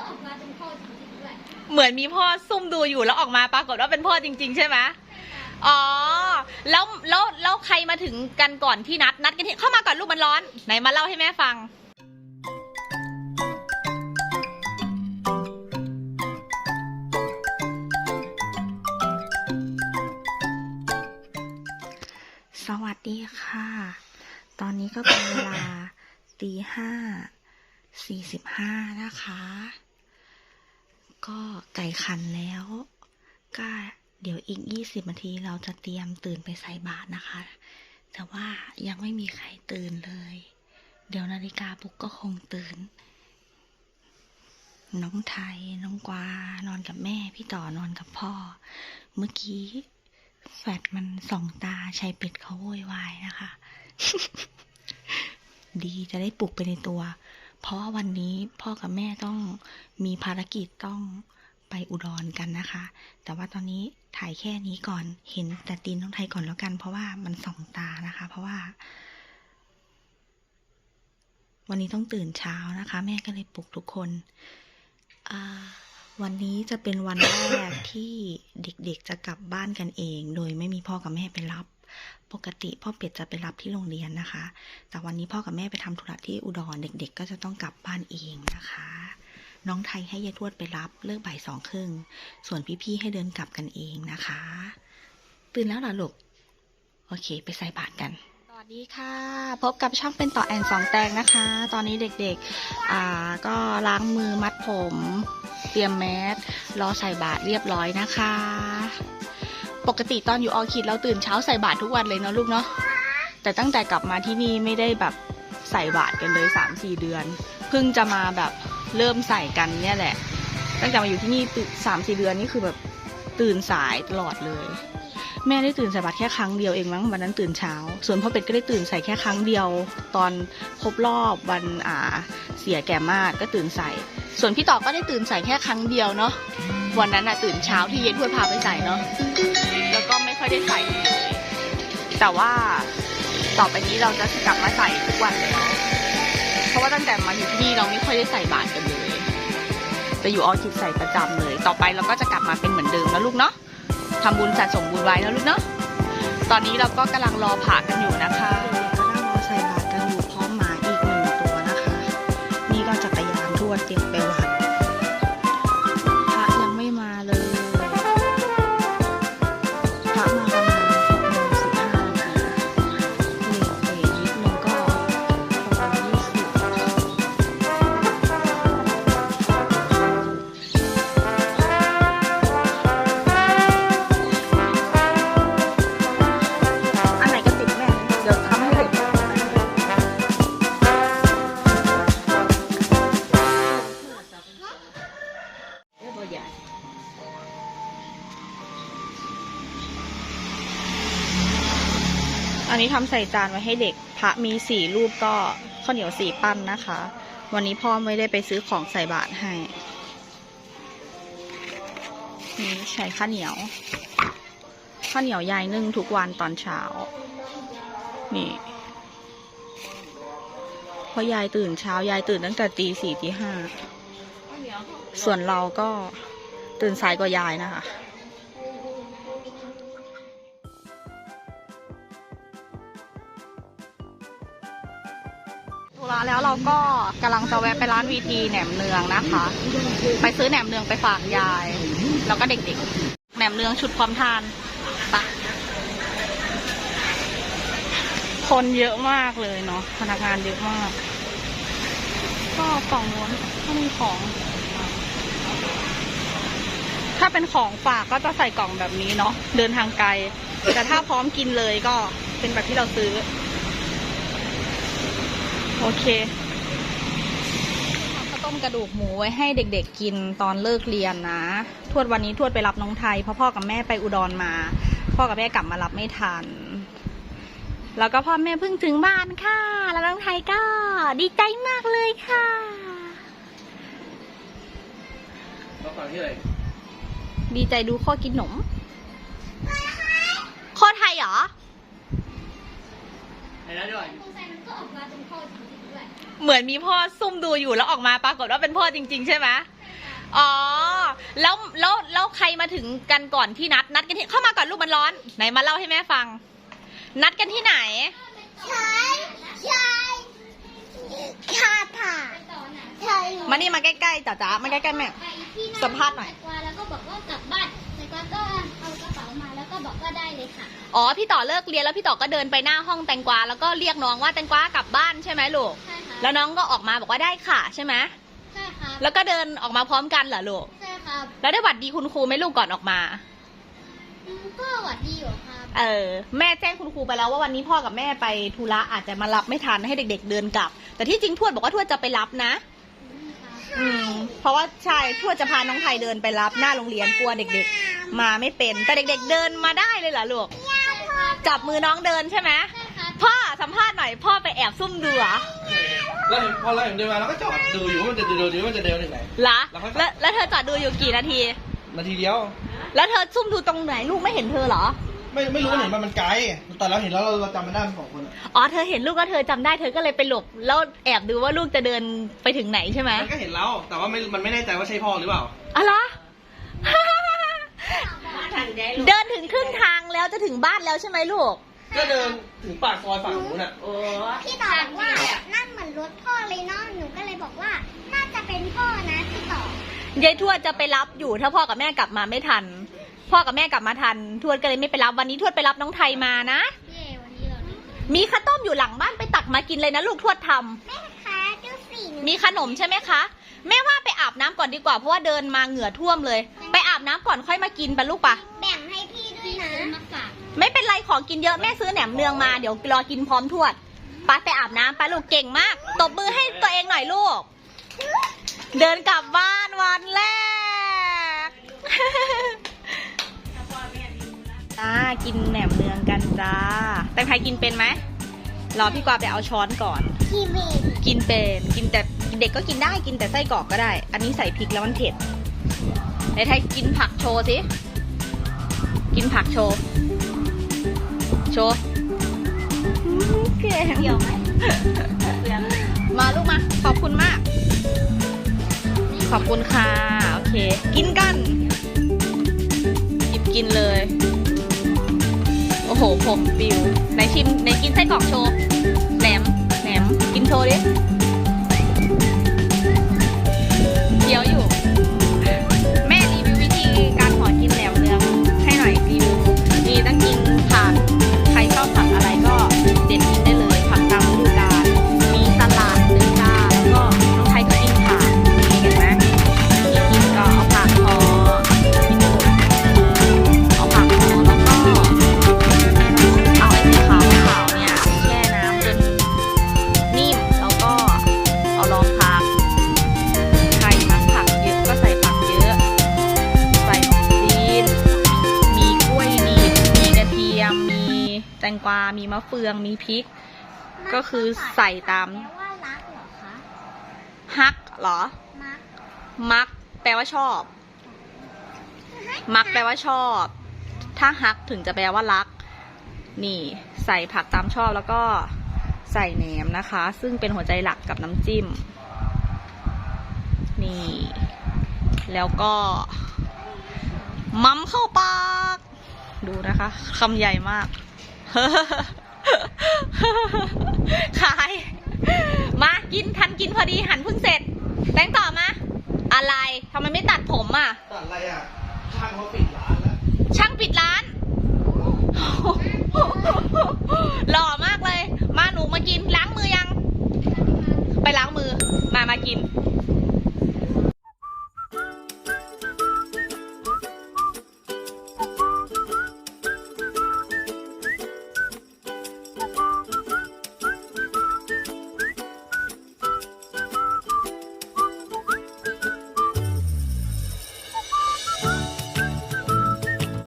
ก็ออกมาเป็นพ่อจริงๆด้วยเหมือนมีพ่อซุ่มดูอยู่แล้วออกมาปรากฏว่าเป็นพ่อจริง ๆ ใช่ไหมอ๋อ แล้วแล้วแล้วใครมาถึงกันก่อนที่นัดนัดกันที่เข้ามาก่อนลูกมันร้อน ไหนมาเล่าให้แม่ฟัง สวัสดีค่ะ ตอนนี้ก็เป็นเวลาตีห้าสี่สิบห้านะคะ ก็ไก่ขันแล้วก็เดี๋ยวอีกยี่สิบนาทีเราจะเตรียมตื่นไปใส่บาตรนะคะ แต่ว่ายังไม่มีใครตื่นเลย เดี๋ยวนาฬิกาปลุกก็คงตื่น น้องไทย น้องกวานอนกับแม่ พี่ต่อนอนกับพ่อ เมื่อกี้แฟดมันส่องตาชัยเป็ดเขาโวยวายนะคะ ดีจะได้ปลุกไปในตัว เพราะว่าวันนี้พ่อกับแม่ต้องมีภารกิจต้องไปอุดรกันนะคะ แต่ว่าตอนนี้ถ่ายแค่นี้ก่อน เห็นแต่ตีนน้องไทยก่อนแล้วกัน เพราะว่ามันส่องตานะคะ เพราะว่า วันนี้ต้องตื่นเช้านะคะ แม่ก็เลยปลุกทุกคนวันนี้จะเป็นวันแรกที่เด็กๆจะกลับบ้านกันเอง โดยไม่มีพ่อกับแม่ไปรับ ปกติพ่อเป็ดจะไปรับที่โรงเรียนนะคะ แต่วันนี้พ่อกับแม่ไปทำธุระที่อุดร เด็ก ๆ ก็จะต้องกลับบ้านเองนะคะ น้องไทยให้ยายทวดไปรับเลิกบ่ายสองครึ่ง ส่วนพี่ๆให้เดินกลับกันเองนะคะ ตื่นแล้วหรอลูก โอเค ไปใส่บาตรกันสวัสดีค่ะ พบกับช่องเป็นต่อแอนสองแตงนะคะ ตอนนี้เด็กๆอ่าก็ล้างมือมัดผม เตรียมแมสรอใส่บาตรเรียบร้อยนะคะ ปกติตอนอยู่ออคิดเราตื่นเช้าใส่บาตรทุกวันเลยเนาะลูกเนาะแต่ตั้งแต่กลับมาที่นี่ไม่ได้แบบใส่บาตรกันเลยสามสี่เดือน เพิ่งจะมาแบบเริ่มใส่กันเนี่ยแหละ ตั้งแต่มาอยู่ที่นี่สามสี่เดือนนี่คือแบบตื่นสายตลอดเลย แม่ได้ตื่นใส่บาตรแค่ครั้งเดียวเองมั้งวันนั้นตื่นเช้า ส่วนพ่อเป็ดก็ได้ตื่นใส่แค่ครั้งเดียว ตอนครบรอบวันอ่าเสียแก่มากก็ตื่นใส่ ส่วนพี่ต่อก็ได้ตื่นใส่แค่ครั้งเดียวเนาะวันนั้นอะตื่นเช้าที่เย็นทวดพาไปใส่เนาะ ไม่ได้ใส่เลยแต่ว่าต่อไปนี้เราจะกลับมาใส่ทุกวันแล้ว เพราะว่าตั้งแต่มาอยู่ที่นี่เราไม่ค่อยได้ใส่บาตรกันเลยจะอยู่ออคิดใส่ประจำเลย ต่อไปเราก็จะกลับมาเป็นเหมือนเดิมแล้วลูกเนาะทำบุญสะสมบุญไว้แล้วลูกเนาะตอนนี้เราก็กำลังรอผ่ากันอยู่นะคะ อันนี้ทำใส่จานไว้ให้เด็ก พระมีสี่รูปก็ข้าวเหนียวสี่ปั้นนะคะ วันนี้พ่อไม่ได้ไปซื้อของใส่บาตรให้นี่ใช้ข้าวเหนียว ข้าวเหนียวยายนึ่งทุกวันตอนเช้า นี่เพราะยายตื่นเช้ายายตื่นตั้งแต่ตีสี่ตีห้า ส่วนเราก็ตื่นสายกว่ายายนะคะ ธุระแล้วเราก็กำลังจะแวะไปร้านวีทีแหนมเนืองนะคะ ไปซื้อแหนมเนืองไปฝากยาย แล้วก็เด็กๆ แหนมเนืองชุดพร้อมทานไปะคนเยอะมากเลยเนาะพนักงานเยอะมาก ก็กล่องนู้นก็มีของ ถ้าเป็นของฝากก็จะใส่กล่องแบบนี้เนาะเดินทางไกล แต่ถ้าพร้อมกินเลยก็เป็นแบบที่เราซื้อ โอเคทำข้าวต้มกระดูกหมูไว้ให้เด็กๆกินตอนเลิกเรียนนะ ทวดวันนี้ทวดไปรับน้องไทยเพราะพ่อกับแม่ไปอุดรมา พ่อกับแม่กลับมารับไม่ทัน แล้วก็พ่อแม่เพิ่งถึงบ้านค่ะ แล้วน้องไทยก็ดีใจมากเลยค่ะเราฟังที่อะไรดีใจดูข้อกินหนม ข้อไทยเหรอ ไอ้นั่นด้วยสงสัยมันก็ออกมาเป็นพ่อจริงๆด้วยเหมือนมีพ่อซุ่มดูอยู่แล้วออกมาปรากฏว่าเป็นพ่อจริง ๆ ใช่ไหมอ๋อ แล้วแล้วแล้วใครมาถึงกันก่อนที่นัด นัดกันที่เข้ามาก่อนลูกมันร้อน ไหนมาเล่าให้แม่ฟัง นัดกันที่ไหนใช่ใช่คาถาใช่มานี่มาใกล้ๆจ๋าจ๋ามาใกล้ๆแม่ ไปที่หน้สัมภาษณ์หน่อย แตงกวาแล้วก็บอกว่ากลับบ้านแตงกวาก็เอากระเป๋ามาแล้วก็บอกว่าได้เลยค่ะ อ๋อพี่ต่อเลิกเรียนแล้วพี่ต่อก็เดินไปหน้าห้องแตงกวาแล้วก็เรียกน้องว่าแตงกวากลับบ้านใช่ไหมลูก ใช่ค่ะแล้วน้องก็ออกมาบอกว่าได้ค่ะใช่ไหมใช่ครับแล้วก็เดินออกมาพร้อมกันเหรอลูก ใช่ครับแล้วได้หวัดดีคุณครูไหมลูกก่อนออกมา อืมก็หวัดดีอยู่ครับเออแม่แจ้งคุณครูไปแล้วว่าวันนี้พ่อกับแม่ไปธุระอาจจะมารับไม่ทันให้เด็ก ๆ เดินกลับ แต่ที่จริงทวดบอกว่าทวดจะไปรับนะ อืมครับอืมเพราะว่าใช่ทวดจะพาน้องไทยเดินไปรับหน้าโรงเรียนกลัวเด็ก ๆ มาไม่เป็นแต่เด็ก ๆ เดินมาได้เลยเหรอลูก จับมือน้องเดินใช่ไหมใช่ครับพ่อสัมภาษณ์หน่อยพ่อไปแอบซุ่มดูเหรอแล้วเห็นพอเราเห็นเดินมาเราก็จอดดูอยู่ว่ามันจะเดินดูว่ามันจะเดินถึงไหนเหรอแล้วค่อยแล้วแล้วเธอจอดดูอยู่กี่นาที นาทีเดียว แล้วเธอซุ่มดูตรงไหนลูกไม่เห็นเธอเหรอ ไม่ไม่รู้ว่าเห็นมันมันไกลแต่เราเห็นแล้วเราเราจำมันได้เป็นสองคนอะอ๋อเธอเห็นลูกแล้วเธอจำได้เธอก็เลยไปหลบแล้วแอบดูว่าลูกจะเดินไปถึงไหนใช่ไหมมันก็เห็นแล้วแต่ว่าไม่มันไม่แน่ใจว่าใช่พ่อหรือเปล่าอะไร อเดินถึงครึ่งทางแล้วจะถึงบ้านแล้วใช่ไหมลูก ก็เดินถึงปากซอยฝั่งนู้นอะพี่ต่อบอกว่านั่นเหมือนรถพ่อเลยเนาะหนูก็เลยบอกว่าน่าจะเป็นพ่อนะพี่ต่อยายทวดจะไปรับอยู่ถ้าพ่อกับแม่กลับมาไม่ทัน พ่อกับแม่กลับมาทัน ทวดก็เลยไม่ไปรับวันนี้ทวดไปรับน้องไทยมานะ เย่วันนี้เราได้มีข้าวต้มอยู่หลังบ้านไปตักมากินเลยนะลูกทวดทำแม่คะดูสิหนูมีขนมใช่ไหมคะ แม่ว่าไปอาบน้ำก่อนดีกว่าเพราะว่าเดินมาเหงื่อท่วมเลย ไปอาบน้ำก่อนค่อยมากินไปะลูกปะแบ่งให้พี่ด้วยนะมาฝากไม่เป็นไรของกินเยอะแม่ซื้อแหนมเนืองมาเดี๋ยวรอกินพร้อมทวดไปไปอาบน้ำไปลูกเก่งมาก ตบมือให้ตัวเองหน่อยลูก เดินกลับบ้านวันแรกจ้ากินแหนมเนืองกันจ้า แต่ใครกินเป็นไหมรอพี่กวาไปเอาช้อนก่อน ทีวีกินเป็นกินแต่เด็กก็กินได้กินแต่ไส้กรอกก็ได้ อันนี้ใส่พริกแล้วมันเผ็ดในไทยกินผักโชว์สิ กินผักโชว์ โชว์เก่งเดี๋ยวไหมมาลูกมา ขอบคุณมาก ขอบคุณค่ะ โอเค กินกัน หยิบกินเลย โอ้โหผมปิว ไหนชิมไหนกินไส้กรอกโชว์แหนมแหน มกิา มีมะเฟือง มีพริก ก็คือใส่ตาม แปลว่ารักเหรอคะ ฮักเหรอ มัก มัก แปลว่าชอบ มักแปลว่าชอบ ถ้าฮักถึงจะแปลว่ารัก นี่ ใส่ผักตามชอบแล้วก็ใส่แหนมนะคะ ซึ่งเป็นหัวใจหลักกับน้ำจิ้ม นี่ แล้วก็มัมเข้าปาก ดูนะคะคำใหญ่มาก ขาย มากินทันกินพอดีหันเพิ่งเสร็จ